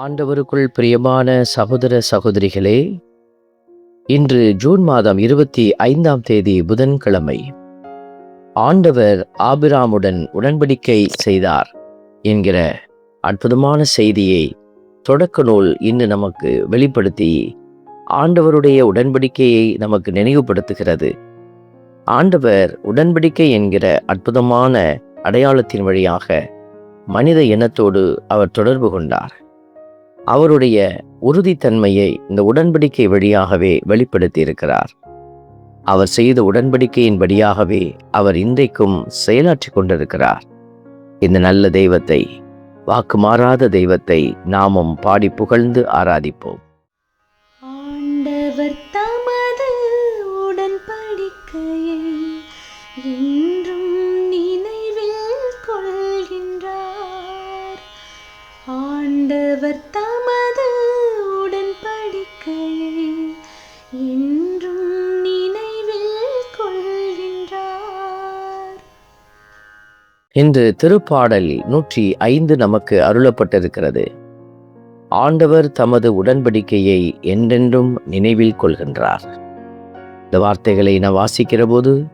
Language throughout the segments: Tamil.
ஆண்டவருக்குள் பிரியமான சகோதர சகோதரிகளே இன்று ஜூன் மாதம் இருபத்தி ஐந்தாம் தேதி புதன்கிழமை ஆண்டவர் ஆபிராமுடன் உடன்படிக்கை செய்தார் என்கிற அற்புதமான செய்தியை தொடக்க நூல் இன்று நமக்கு வெளிப்படுத்தி ஆண்டவருடைய உடன்படிக்கையை நமக்கு நினைவுபடுத்துகிறது. ஆண்டவர் உடன்படிக்கை என்கிற அற்புதமான அடையாளத்தின் வழியாக மனித இனத்தோடு அவர் தொடர்பு கொண்டார். அவருடைய உறுதித்தன்மையை இந்த உடன்படிக்கை வழியாகவே வெளிப்படுத்தி இருக்கிறார் அவர் செய்த உடன்படிக்கையின் வழியாகவே அவர் இன்றைக்கும் செயலாற்றிக் கொண்டிருக்கிறார். இந்த நல்ல தெய்வத்தை வாக்கு மாறாத தெய்வத்தை நாமும் பாடி புகழ்ந்து ஆராதிப்போம். ஆண்டவர் தமது உடன்படிக்கையை என்றும் நினைவில் கொள்கின்றார். ஆண்டவர் இன்று திருப்பாடல் நூற்றி ஐந்து நமக்கு அருளப்பட்டிருக்கிறது. ஆண்டவர் தமது உடன்படிக்கையை என்றென்றும் நினைவில் கொள்கின்றார். இந்த வார்த்தைகளை நான் வாசிக்கிற போது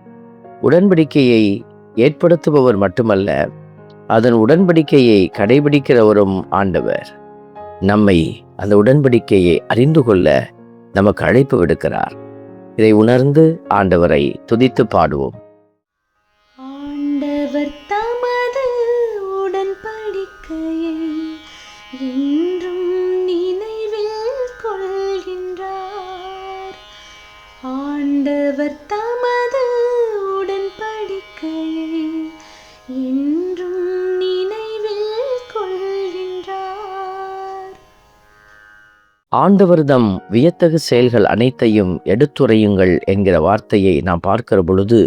உடன்படிக்கையை ஏற்படுத்துபவர் மட்டுமல்ல அதன் உடன்படிக்கையை கடைபிடிக்கிறவரும் ஆண்டவர். நம்மை அந்த உடன்படிக்கையை அறிந்து கொள்ள நமக்கு அழைப்பு விடுக்கிறார். இதை உணர்ந்து ஆண்டவரை துதித்து பாடுவோம். ஆண்டவர் தமது உடன்படிக்கையை என்றும் நினைவில் கொள்கின்றார். ஆண்டவர்தம் வியத்தகு செயல்கள் அனைத்தையும் எடுத்துரையுங்கள் என்கிற வார்த்தையை நாம் பார்க்கிற பொழுது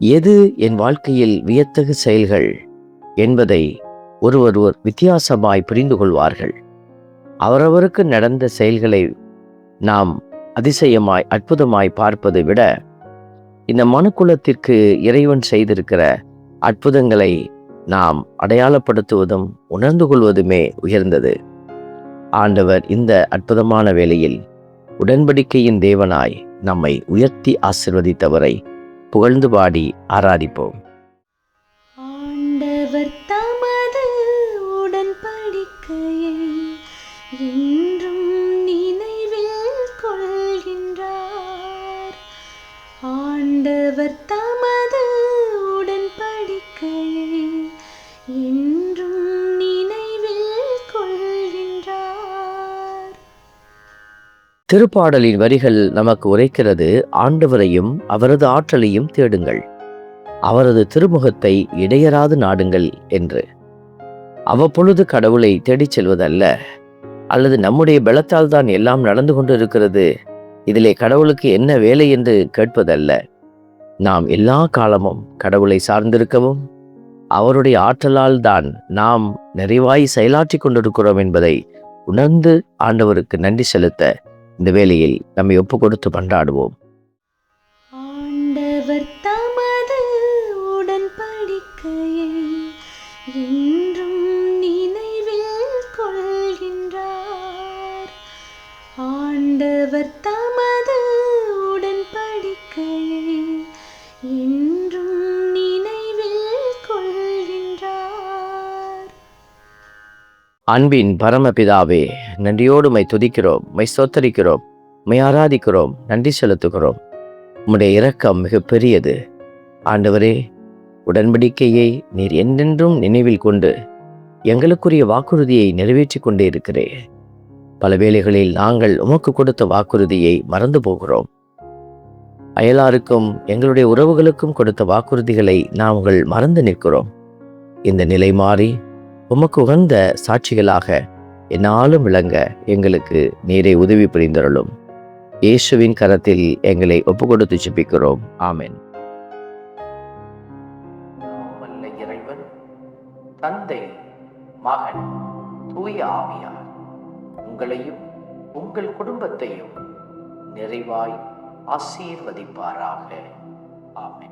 எது என் வாழ்க்கையில் வியத்தகு செயல்கள் என்பதை ஒருவர் ஒரு வித்தியாசமாய் புரிந்து கொள்வார்கள் அவரவருக்கு நடந்த செயல்களை நாம் அதிசயமாய் அற்புதமாய் பார்ப்பதை விட இந்த மனுக்குலத்திற்கு இறைவன் செய்திருக்கிற அற்புதங்களை நாம் அடையாளப்படுத்துவதும் உணர்ந்து கொள்வதுமே உயர்ந்தது. ஆண்டவர் இந்த அற்புதமான வேளையில் உடன்படிக்கையின் தேவனாய் நம்மை உயர்த்தி ஆசிர்வதித்தவரை புகழ்ந்து பாடி ஆராதிப்போம். ஆண்டவர் திருப்பாடலின் வரிகள் நமக்கு உரைக்கிறது ஆண்டவரையும் அவரது ஆற்றலையும் தேடுங்கள். அவரது திருமுகத்தை இடையராது நாடுங்கள் என்று. அவ்வப்பொழுது கடவுளை தேடிச் செல்வதல்ல அல்லது நம்முடைய பலத்தால் தான் எல்லாம் நடந்து கொண்டு இருக்கிறது இதிலே கடவுளுக்கு என்ன வேலை என்று கேட்பதல்ல. நாம் எல்லா காலமும் கடவுளை சார்ந்திருக்கவும் அவருடைய ஆற்றலால் தான் நாம் நிறைவாய் செயலாற்றி கொண்டிருக்கிறோம் என்பதை உணர்ந்து ஆண்டவருக்கு நன்றி செலுத்த இந்த வேளையில் நம்மை ஒப்பு கொடுத்து பண்டாடுவோம் ஆண்டவர் தமது உடன்படிக்கையை என்றும் நினைவில் கொள்கின்றார். ஆண்டவர் தமது அன்பின் பரமபிதாவே நன்றியோடு மை துதிக்கிறோம் மை சொத்தரிக்கிறோம் மை ஆராதிக்கிறோம் நன்றி செலுத்துகிறோம். உம்முடைய இரக்கம் மிக பெரியது. ஆண்டவரே உடன்படிக்கையை நீர் என்றென்றும் நினைவில் கொண்டு எங்களுக்குரிய வாக்குறுதியை நிறைவேற்றிக் கொண்டே இருக்கிறே. பல வேளைகளில் நாங்கள் உமக்கு கொடுத்த வாக்குறுதியை மறந்து போகிறோம். அயலாருக்கும் எங்களுடைய உறவுகளுக்கும் கொடுத்த வாக்குறுதிகளை நாங்கள் மறந்து நிற்கிறோம். இந்த நிலை மாறி உமக்கு உகந்த சாட்சிகளாக என்னாலும் விளங்க எங்களுக்கு நீரை உதவி புரிந்தருளும். இயேசுவின் கரத்தில் எங்களை ஒப்பு கொடுத்து சிப்பிக்கிறோம் ஆமென் இறைவன் தந்தை மகன் தூய ஆவியார் உங்களையும் உங்கள் குடும்பத்தையும் நிறைவாய் ஆசீர்வதிப்பாராக. ஆமென்.